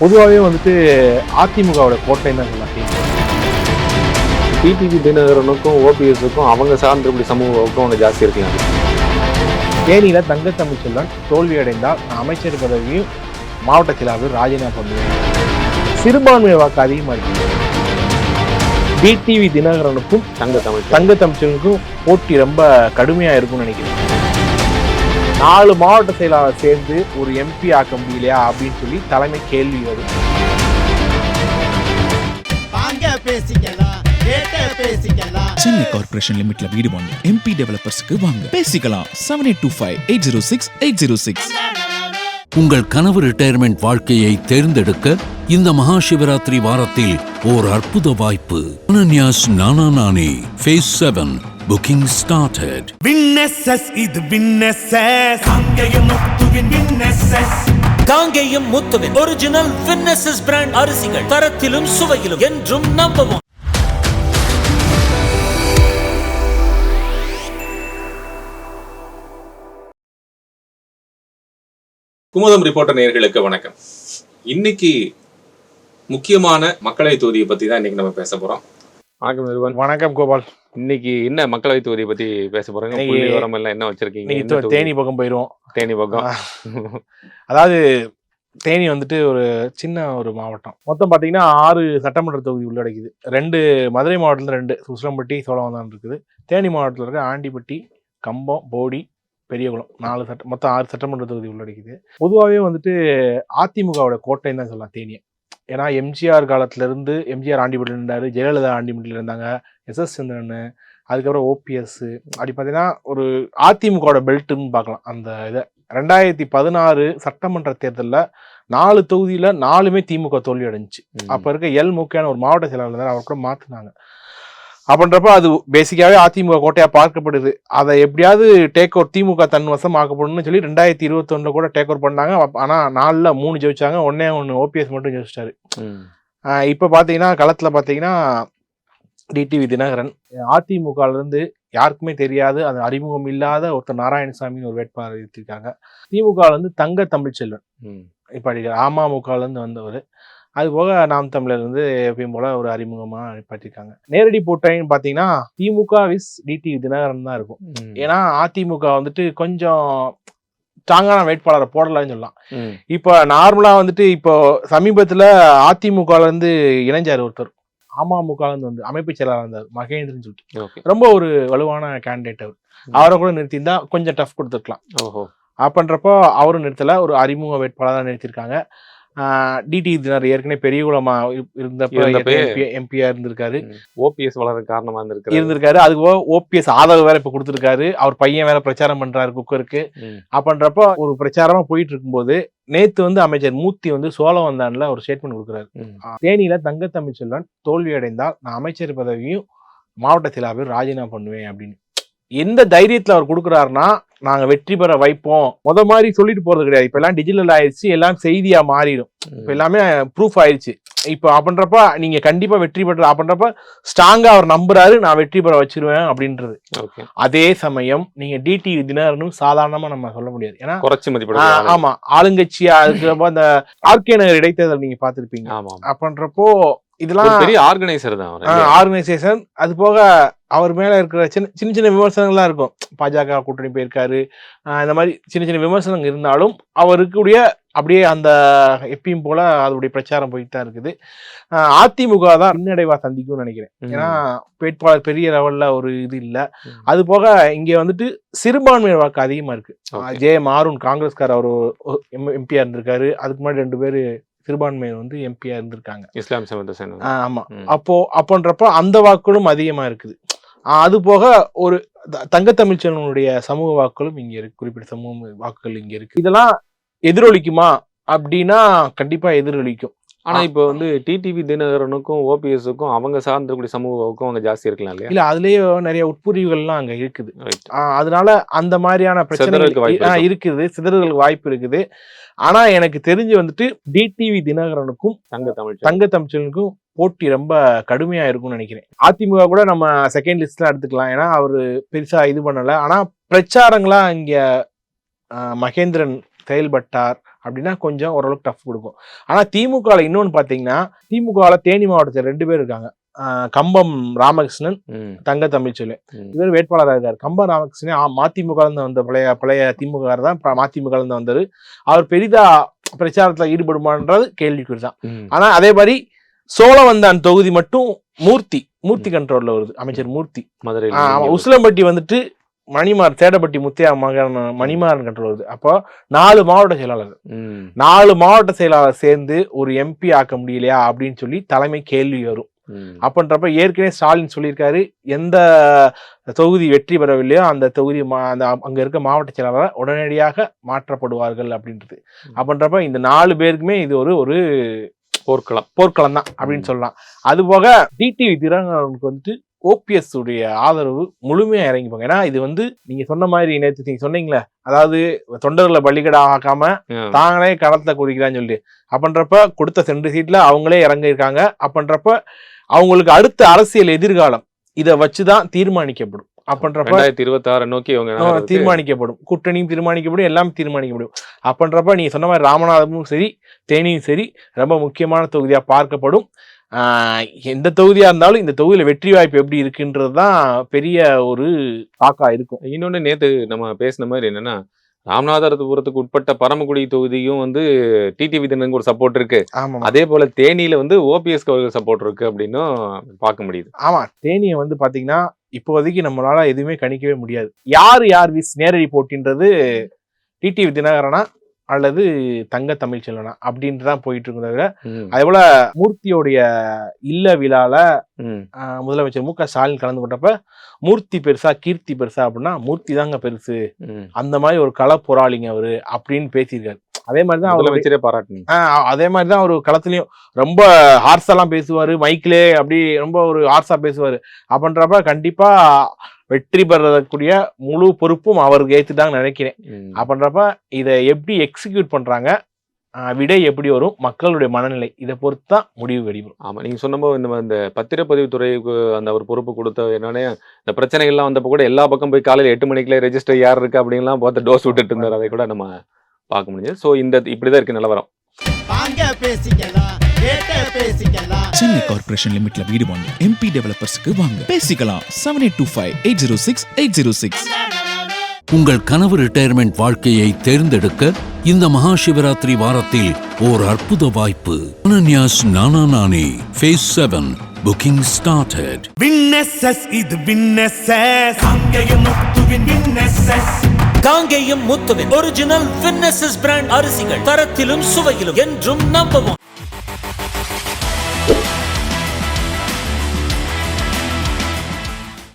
பொதுவாகவே வந்துட்டு அதிமுகவோட கோட்டை தான் சொல்லலாம். டிடிவி தினகரனுக்கும் ஓபிஎஸ்க்கும் அவங்க சார்ந்த சமூகவுக்கும் அவங்க ஜாஸ்தி இருக்கலாம். தேனியில தங்க தமிழ்ச்செல்வன் தோல்வி அடைந்தால் நான் அமைச்சர் பதவியும் மாவட்ட செயலாளர் ராஜினாமா பண்ணுவேன் சிறுபான்மை வாக்கு அதிகமாக இருக்கு டிடிவி தினகரனுக்கும் தங்க தமிழ் தங்க போட்டி ரொம்ப கடுமையா இருக்கும்னு நினைக்கிறேன். நாலு மாவட்ட செயலாளர் சேர்ந்து ஒரு எம்பி ஆக்க முடியலையா அப்படின்னு சொல்லி தலைமை கேள்வி வரும். வாங்க பேசிக்கலாம் கேட்ட பேசிக்கலாம். சென்னை கார்ப்பரேஷன் லிமிட்ல வீடு வாங்க எம்பி டெவலப்பர்ஸ்க்கு வாங்க. பேசிக்கலாம் seven eight two five eight zero six eight zero six உங்கள் கனவு ரிட்டையர்மெண்ட் வாழ்க்கையை தேர்ந்தெடுக்க இந்த மகா சிவராத்திரி வாரத்தில் ஓர் அற்புத வாய்ப்பு. Ananyas Nana Nani phase seven booking started விண்ணெஸ்ஸஸ் இது விண்ணெஸ்ஸஸ் காங்கேய முத்துவின் விண்ணெஸ்ஸஸ் காங்கேயம் முத்துவின் ஒரிஜினல் வின்னசஸ் பிராண்ட் அரிசிகள் தரத்திலும் சுவையிலும் என்றும் நம்பவும். குமுதம் ரிப்போர்ட்டர் நேயர்களுக்கு வணக்கம். இன்னைக்கு முக்கியமான மக்களவை தொகுதியை பத்தி தான் இன்னைக்கு நம்ம பேச போறோம். வணக்கம் நிருபன். வணக்கம் கோபால். இன்னைக்கு என்ன மக்களவை தொகுதியை பத்தி பேச போறாங்க விவரம் எல்லாம் என்ன வச்சிருக்கீங்க? தேனி பக்கம் போயிடுவோம் தேனி பக்கம். அதாவது தேனி வந்துட்டு ஒரு சின்ன ஒரு மாவட்டம். மொத்தம் பார்த்தீங்கன்னா ஆறு சட்டமன்ற தொகுதி உள்ளடக்கிது ரெண்டு மதுரை மாவட்டத்தில் ரெண்டு உசிலம்பட்டி சோழவந்தான் இருக்குது. தேனி மாவட்டத்தில் இருக்க ஆண்டிப்பட்டி கம்பம் போடி பெரியகுளம் நாலு சட்ட மொத்தம் ஆறு சட்டமன்ற தொகுதி உள்ளடக்கிது பொதுவாகவே வந்துட்டு அதிமுகவோட கோட்டைன்னு தான் சொல்லலாம் தேனியை. ஏன்னா எம்ஜிஆர் காலத்துல இருந்து எம்ஜிஆர் ஆண்டிப்பட்டியில் இருந்தார் ஜெயலலிதா ஆண்டிப்பட்டியில் இருந்தாங்க எஸ் எஸ் சந்திரன் அதுக்கப்புறம் ஓபிஎஸ் அப்படி பார்த்தீங்கன்னா ஒரு அதிமுகவோட பெல்ட்டுன்னு பார்க்கலாம் அந்த இதை ரெண்டாயிரத்தி பதினாறு சட்டமன்ற தேர்தலில் நாலு தொகுதியில் நாலுமே திமுக தோல்வி அடைஞ்சுச்சு. அப்போ இருக்க எல் முக்கியான ஒரு மாவட்ட செயலாளர் அவர் கூட மாற்றினாங்க அப்படின்றப்ப அது பேசிக்காவே அதிமுக கோட்டையாக பார்க்கப்படுது. அதை எப்படியாவது டேக் ஓவர் திமுக தன் வசம் ஆக்கப்படணும்னு சொல்லி ரெண்டாயிரத்தி இருபத்தொன்னுல கூட டேக் ஓவர் பண்ணாங்க. ஆனால் நாலில் மூணு ஜெயிச்சாங்க. ஒன்னே ஒன்று ஓபிஎஸ் மட்டும் ஜெயிச்சிட்டாரு. இப்போ பார்த்தீங்கன்னா களத்தில் பார்த்தீங்கன்னா டிடிவி தினகரன். அதிமுகல இருந்து யாருக்குமே தெரியாது. அது அறிமுகம் இல்லாத ஒருத்தர் நாராயணசாமின்னு ஒரு வேட்பாளர் இருக்காங்க திமுக ல இருந்து தங்க தமிழ்ச்செல்வன். இப்போ அமமுகல இருந்து வந்தவர். அது போக நாம் தமிழர் இருந்து எப்பயும் போல ஒரு அறிமுகமா நிப்பாட்டிருக்காங்க. நேரடி போட்டின்னு பார்த்தீங்கன்னா திமுக விஸ் டிடிவி தினகரன் தான் இருக்கும். ஏன்னா அதிமுக வந்துட்டு கொஞ்சம் ஸ்ட்ராங்கான வேட்பாளரை போடலாம்னு சொல்லலாம். இப்போ நார்மலா வந்துட்டு இப்போ சமீபத்துல அதிமுகல இருந்து இணைஞ்சார் ஒருத்தர். அமமுகல இருந்து வந்து அமைப்பு செயலாளர் இருந்தார் மகேந்திரன் சொல்லிட்டு. ரொம்ப ஒரு வலுவான கேண்டிடேட் அவர். அவரை கூட நிறுத்தியிருந்தா கொஞ்சம் டஃப் கொடுத்துருக்கலாம். ஓஹோ. அப்படின்றப்போ அவரும் நிறுத்தல ஒரு அறிமுக வேட்பாளராக நிறுத்திருக்காங்க டிடி தினர் ஏற்கனவே பெரியகுளமா இருந்தப்ப இருந்தப்ப எம்பியா இருந்திருக்காரு. ஓபிஎஸ் வளர காரணமா இருந்திருக்கு இருந்திருக்காரு. அதுக்கு போக ஓபிஎஸ் ஆதரவு வேற இப்ப கொடுத்திருக்காரு. அவர் பையன் வேற பிரச்சாரம் பண்றாரு குக்கருக்கு. அப்படின்றப்போ ஒரு பிரச்சாரமா போயிட்டு இருக்கும்போது நேத்து வந்து அமைச்சர் மூர்த்தி வந்து சோழவந்தான்ல ஒரு ஸ்டேட்மெண்ட் கொடுக்குறாரு. தேனியில தங்க தமிழ்ச்செல்வன் தோல்வி அடைந்தால் நான் அமைச்சர் பதவியும் மாவட்ட செயலாளர் ராஜினாமா பண்ணுவேன் அப்படின்னு. எந்த தைரியத்துல அவர் கொடுக்குறாருன்னா நாங்க வெற்றி பெற வைப்போம். முத மாதிரி சொல்லிட்டு போறது கிடையாது. இப்ப எல்லாம் டிஜிட்டல் ஆயிடுச்சு எல்லாம் செய்தியா மாறிடும். இப்ப எல்லாமே ப்ரூஃப் ஆயிடுச்சு. இப்போ அப்படின்றப்ப நீங்க கண்டிப்பா வெற்றி பெற்ற அப்படின்றப்ப ஸ்ட்ராங்கா அவர் நம்புறாரு நான் வெற்றி பெற வச்சிருவேன் அப்படின்றது. அதே சமயம் நீங்க டிடி தினகரனும் சாதாரணமா நம்ம சொல்ல முடியாது. ஏன்னா குறைச்சு ஆ, மதிப்பிட ஆமா ஆளுங்கட்சியா இருக்கிறப்ப அந்த ஆர்கே நகர் இடைத்தேர்தல் நீங்க பாத்திருப்பீங்க. அப்படின்றப்போ இதெல்லாம் பெரிய ஆர்கனைசர் தான்? ஆர்கனைசேஷன் அது போக அவர் மேல இருக்கிற சின்ன சின்ன சின்ன விமர்சனங்கள்லாம் இருக்கும். பாஜக கூட்டணி போயிருக்காரு. இந்த மாதிரி சின்ன சின்ன விமர்சனங்கள் இருந்தாலும் அவருக்குடைய அப்படியே அந்த எப்பயும் போல அதோடைய பிரச்சாரம் போயிட்டு தான் இருக்குது. ஆஹ் அதிமுக தான் பின்னடைவா சந்திக்கும்னு நினைக்கிறேன். ஏன்னா வேட்பாளர் பெரிய லெவல்ல ஒரு இது இல்ல. அது போக இங்க வந்துட்டு சிறுபான்மையினர் வாக்கு அதிகமா இருக்கு. ஜே மாருன் காங்கிரஸ்கார் அவர் எம்பியா இருந்திருக்காரு. அதுக்கு முன்னாடி ரெண்டு பேரு சிறுபான்மையினர் வந்து எம்பியா இருந்திருக்காங்க. இஸ்லாம் சமந்த சேனல். ஆமா. அப்போ அப்போன்றப்போ அந்த வாக்குகளும் அதிகமா இருக்குது. அது போக ஒரு த- தங்க தமிழ்ச்செல்வனுடைய சமூக வாக்குகளும் இங்க இருக்கு குறிப்பிட்ட சமூக வாக்குகள் இங்க இருக்கு. இதெல்லாம் எதிரொலிக்குமா? அப்படின்னா கண்டிப்பா எதிரொலிக்கும். ஆனா இப்போ வந்து டிடிவி தினகரனுக்கும் ஓபிஎஸ்க்கும் அவங்க சார்ந்திருக்கூடிய சமூகவுக்கும் அவங்க ஜாஸ்தி இருக்கலாம் இல்லையா? இல்ல அதுலயே நிறைய உட்புரிவுகள்லாம் அங்க இருக்குது. அதனால அந்த மாதிரியான பிரச்சனைகள். இருக்குது. சிதறலுக்கு வாய்ப்பு இருக்குது. ஆனா எனக்கு தெரிஞ்சு வந்துட்டு டிடிவி தினகரனுக்கும் தங்க தமிழ் தங்க தமிழ்ச்சனுக்கும் போட்டி ரொம்ப கடுமையா இருக்கும்னு நினைக்கிறேன். அதிமுக கூட நம்ம செகண்ட் லிஸ்ட்ல எடுத்துக்கலாம். ஏன்னா அவரு பெருசா இது பண்ணல. ஆனா பிரச்சாரங்களா இங்க மகேந்திரன் செயல்பட்டார் அப்படின்னா கொஞ்சம் ஓரளவுக்கு டஃப் கொடுக்கும். ஆனா திமுகவில் இன்னொன்னு பாத்தீங்கன்னா திமுகவில் தேனி மாவட்டத்தில் ரெண்டு பேர் இருக்காங்க. கம்பம் ராமகிருஷ்ணன் தங்க தமிழ்ச்சொல்லு. இவர் வேட்பாளராக இருக்கார். கம்பம் ராமகிருஷ்ணன் மதிமுக வந்த பழைய பழைய திமுக தான். மதிமுக வந்தாரு அவர் பெரிதா பிரச்சாரத்துல ஈடுபடுமான்றது கேள்விக்குறி தான் ம். ஆனா அதே மாதிரி சோழவந்தான் தொகுதி மட்டும் மூர்த்தி மூர்த்தி கண்ட்ரோல்ல வருது. அமைச்சர் மூர்த்தி. மதுரையில உசிலம்பட்டி வந்துட்டு மணிமார் தேடப்பட்டி முத்தியா மகன் மணிமாறன் கண்ட்ரோல் வருது. அப்போ நாலு மாவட்ட செயலாளர் நாலு மாவட்ட செயலாளர் சேர்ந்து ஒரு எம்பி ஆக்க முடியலையா அப்படின்னு சொல்லி தலைமை கேள்வி வரும். அப்படின்றப்ப ஏற்கனவே ஸ்டாலின் சொல்லியிருக்காரு எந்த தொகுதி வெற்றி பெறவில்லையோ அந்த தொகுதி அந்த அங்க இருக்க மாவட்ட செயலாளர் உடனடியாக மாற்றப்படுவார்கள் அப்படின்றது. அப்படின்றப்ப இந்த நாலு பேருக்குமே இது ஒரு ஒரு போர்க்களம் போர்க்களம் தான் அப்படின்னு சொல்லலாம். அது போக டிடிவி தினகரனுக்கு வந்துட்டு ஓபிஎஸ் உடைய ஆதரவு முழுமையா இறங்கிப்பாங்க ஏன்னா இது வந்து நீங்க சொன்ன மாதிரி நேற்று நீங்க சொன்னீங்களே அதாவது தொண்டர்களை பலிகடா ஆக்காம. தாங்களே களத்தை குதிக்கிறான்னு சொல்லி அப்படின்றப்ப கொடுத்த சென்று சீட்ல அவங்களே இறங்கியிருக்காங்க. அப்படின்றப்ப அவங்களுக்கு அடுத்த அரசியல் எதிர்காலம் இதை வச்சுதான் தீர்மானிக்கப்படும். அப்படின்றப்ப ரெண்டாயிரத்தி இருபத்தி ஆறு நோக்கி தீர்மானிக்கப்படும். கூட்டணியும் தீர்மானிக்கப்படும் எல்லாம் தீர்மானிக்கப்படும். அப்படின்றப்ப நீங்க சொன்ன மாதிரி ராமநாதமும் சரி தேனியும் சரி ரொம்ப முக்கியமான தொகுதியா பார்க்கப்படும். எந்த தொகுதியா இருந்தாலும் இந்த தொகுதியில வெற்றி வாய்ப்பு எப்படி இருக்குன்றது தான் பெரிய ஒரு தாக்கா இருக்கும். இன்னொன்னு நேத்து நம்ம பேசின மாதிரி என்னன்னா ராமநாதபுரத்துக்கு உட்பட்ட பரமக்குடி தொகுதியும் வந்து டிடிவி தினனுக்கு ஒரு சப்போர்ட் இருக்கு. அதே போல தேனியில வந்து ஓபிஎஸ் அவர்கள் சப்போர்ட் இருக்கு அப்படின்னும் பார்க்க முடியுது. ஆமா தேனியை வந்து பாத்தீங்கன்னா இப்போதைக்கு நம்மளால எதுவுமே கணிக்கவே முடியாது. யார் யார் விஸ் நேரடி போட்டின்றது டிடிவி தினகரனா அல்லது தங்க தமிழ்ச்செல்வனா அப்படின்ட்டு தான் போயிட்டு இருக்கும் தவிர அதே போல மூர்த்தியோடைய இல்ல விழால முதலமைச்சர் மு க ஸ்டாலின் கலந்து கொண்டப்ப மூர்த்தி பெருசா கீர்த்தி பெருசா அப்படின்னா மூர்த்தி தாங்க பெருசு. அந்த மாதிரி ஒரு கள போராளிங்க அவரு அப்படின்னு பேசியிருக்காரு. அதே மாதிரி தான் அவர் முதலமைச்சரே பாராட்டினீங்க. அதே மாதிரி தான் அவர் களத்துலயும் ரொம்ப ஹார்ஸெல்லாம் பேசுவாரு மைக்லே அப்படி ரொம்ப ஒரு ஹார்ஸா பேசுவாரு. அப்படின்றப்ப கண்டிப்பா வெற்றி பெறக்கூடிய முழு பொறுப்பும் அவருக்கு ஏத்துட்டாங்கன்னு நினைக்கிறேன். அப்படின்றப்ப இதை எப்படி எக்ஸிக்யூட் பண்றாங்க ஆஹ் விடை எப்படி வரும் மக்களுடைய மனநிலை இதை பொறுத்து தான் முடிவு வெளிவரும். ஆமா நீங்க சொன்னப்போ இந்த இந்த பத்திரப்பதிவு துறைக்கு அந்த ஒரு பொறுப்பு கொடுத்த என்னன்னே இந்த பிரச்சனைகள்லாம் வந்தப்போ கூட எல்லா பக்கம் போய் காலையில எட்டு மணிக்குள்ள ரெஜிஸ்டர் யார் இருக்கு அப்படின்லாம் பார்த்து டோஸ் விட்டுட்டு இருந்தார். அதை கூட நம்ம பார்க்க முடிஞ்சது. ஸோ இந்த இப்படிதான் இருக்கு நிலவரம். வாங்க பேசிக்கலாம் கேட்ட பேசிக்கலாம். சென்னை கார்ப்பரேஷன் லிமிட்ல வீடு வாங்க எம்பி டெவலப்பர்ஸ்க்கு வாங்க. பேசிக்கலாம் seven eight two five eight zero six eight zero six உங்கள் கனவு ரிட்டையர்மெண்ட் வாழ்க்கையை தேர்ந்தெடுக்க இந்த மகா சிவராத்திரி வாரத்தில் ஓர் அற்புத வாய்ப்பு. Ananyas Nana Nani phase seven booking started விண்ணெஸ்எஸ் இது விண்ணெஸ்எஸ் அங்கேய முத்துவின் காங்கேயம் முத்துவின் ஒரிஜினல் வின்னசஸ் பிராண்ட் அரிசிகள் தரத்திலும் சுவையிலும் என்றும் நம்பவும்.